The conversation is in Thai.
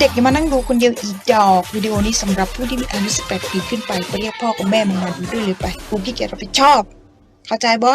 เด็กอย่ามานั่งดูคนเดียวอีกดอก วิดีโอนี้สำหรับผู้ที่มีอายุ18ปีขึ้นไปไปเรียกพ่อกับแม่มงมาดูด้วยเลยไปกูขี้เกียจรับผิดชอบ เข้าใจบ่